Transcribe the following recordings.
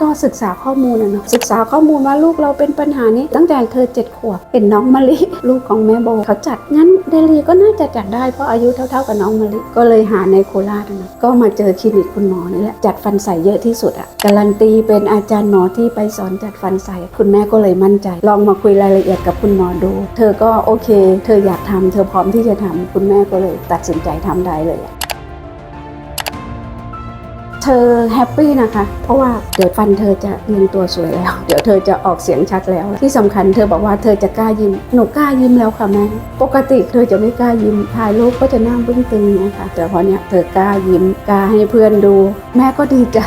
ก็ศึกษาข้อมูลนะเนาะศึกษาข้อมูลว่าลูกเราเป็นปัญหานี้ ตั้งแต่เธอเจ็ดขวบเป็นน้องมะลิลูกของแม่โบเขาจัดงั้นเดลีก็น่าจะจัดได้เพราะอายุเท่า ๆกับน้องมะลิก็เลยหาในโคราชนะก็มาเจอคลินิกคุณหมอนี่แหละจัดฟันใสเยอะที่สุดอะการันตีเป็นอาจารย์หมอที่ไปสอนจัดฟันใสคุณแม่ก็เลยมั่นใจ ลองมาคุยรายละเอียดกับคุณหมอดู เธอก็โอเค เธออยากทำเธอพร้อมที่จะทำคุณแม่ก็เลยตัดสินใจทำได้เลยอะ เธอแฮปปี้นะคะ เพราะว่าเดี๋ยวฟันเธอจะเรียงตัวสวยแล้ว เดี๋ยวเธอจะออกเสียงชัดแล้ว ที่สำคัญเธอบอกว่าเธอจะกล้ายิ้ม หนูกล้ายิ้มแล้วค่ะแม่ปกติเธอจะไม่กล้ายิ้มถ่ายรูปก็จะนั่งบึ้งตึงนะคะแต่พอเนี้ยเธอกล้ายิ้มกล้าให้เพื่อนดู แม่ก็ดีใจ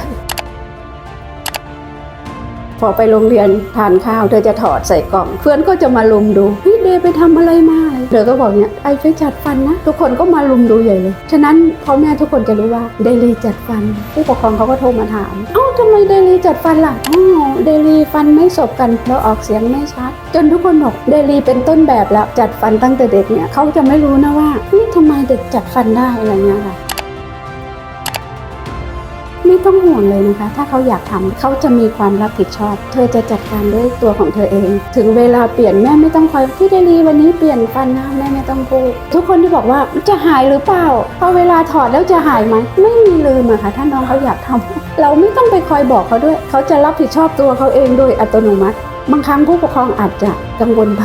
พอไปโรงเรียนทานข้าวเธอจะถอดใส่กล่อง เพื่อนก็จะมาลุมดูพี่เดย์ไปทำอะไรมาเธอก็บอกเนี่ยไอไปจัดฟันนะ ทุกคนก็มาลุมดูใหญ่เลย ฉะนั้นพ่อแม่ทุกคนจะรู้ว่าเดลีจัดฟัน ผู้ปกครองเขาก็โทรมาถามเอ้าทำไมเดลีจัดฟันล่ะอ๋อเดลีฟันไม่สบกันเราออกเสียงไม่ชัด จนทุกคนบอกเดลีเป็นต้นแบบแล้วจัดฟันตั้งแต่เด็กเนี่ยเขาจะไม่รู้นะว่านี่ทำไมเด็กจัดฟันได้อะไรเงี้ยค่ะ ไม่ต้องห่วงเลยนะคะ ถ้าเขาอยากทำเขาจะมีความรับผิดชอบ เธอจะจัดการด้วยตัวของเธอเอง ถึงเวลาเปลี่ยนแม่ไม่ต้องคอยพี่เดลีวันนี้เปลี่ยนฟันนะแม่ไม่ต้องพูดทุกคนที่บอกว่าจะหายหรือเปล่าพอเวลาถอดแล้วจะหายไหมไม่มีลืมอะค่ะถ้าน้องเขาอยากทำเราไม่ต้องไปคอยบอกเขาด้วย เขาจะรับผิดชอบตัวเขาเองโดยอัตโนมัติ บางครั้งผู้ปกครองอาจจะกังวลไป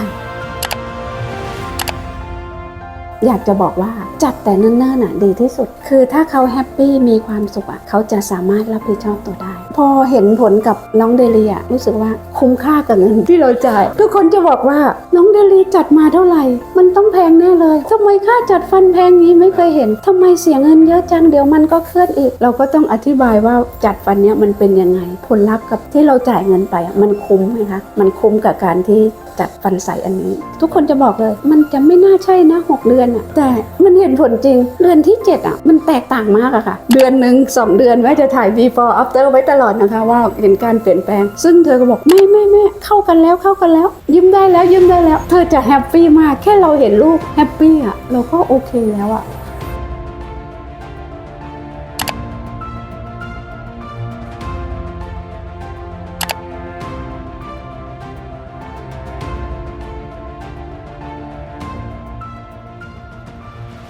อยากจะบอกว่าจัดแต่เนิ่นๆน่ะดีที่สุด คือถ้าเขาแฮปปี้มีความสุขอะเขาจะสามารถรับผิดชอบตัวได้ พอเห็นผลกับน้องเดลีอะรู้สึกว่าคุ้มค่ากับเงินที่เราจ่าย ทุกคนจะบอกว่าน้องเดลีจัดมาเท่าไหร่ มันต้องแพงแน่เลยทำไมค่าจัดฟันแพงนี้ไม่เคยเห็นทำไมเสียเงินเยอะจังเดี๋ยวมันก็เคลื่อนอีก เราก็ต้องอธิบายว่าจัดฟันเนี้ยมันเป็นยังไง ผลลัพธ์กับที่เราจ่ายเงินไปอะมันคุ้มไหมคะมันคุ้มกับการที่จัดฟันใสอันนี้ ทุกคนจะบอกเลย มันจะไม่น่าใช่นะ 6 เดือนอะแต่มันเห็นผลจริง เดือนที่ 7อะมันแตกต่างมากอะค่ะ เดือนหนึ่งสองเดือนแม่จะถ่าย before after ไว้ตลอดนะคะ ว่าเห็นการเปลี่ยนแปลง ซึ่งเธอก็บอกแม่แม่แม่เข้ากันแล้วเข้ากันแล้ว ยิ้มได้แล้วยิ้มได้แล้ว เธอจะแฮปปี้มากแค่เราเห็นลูกแฮปปี้อะเราก็โอเคแล้วอะ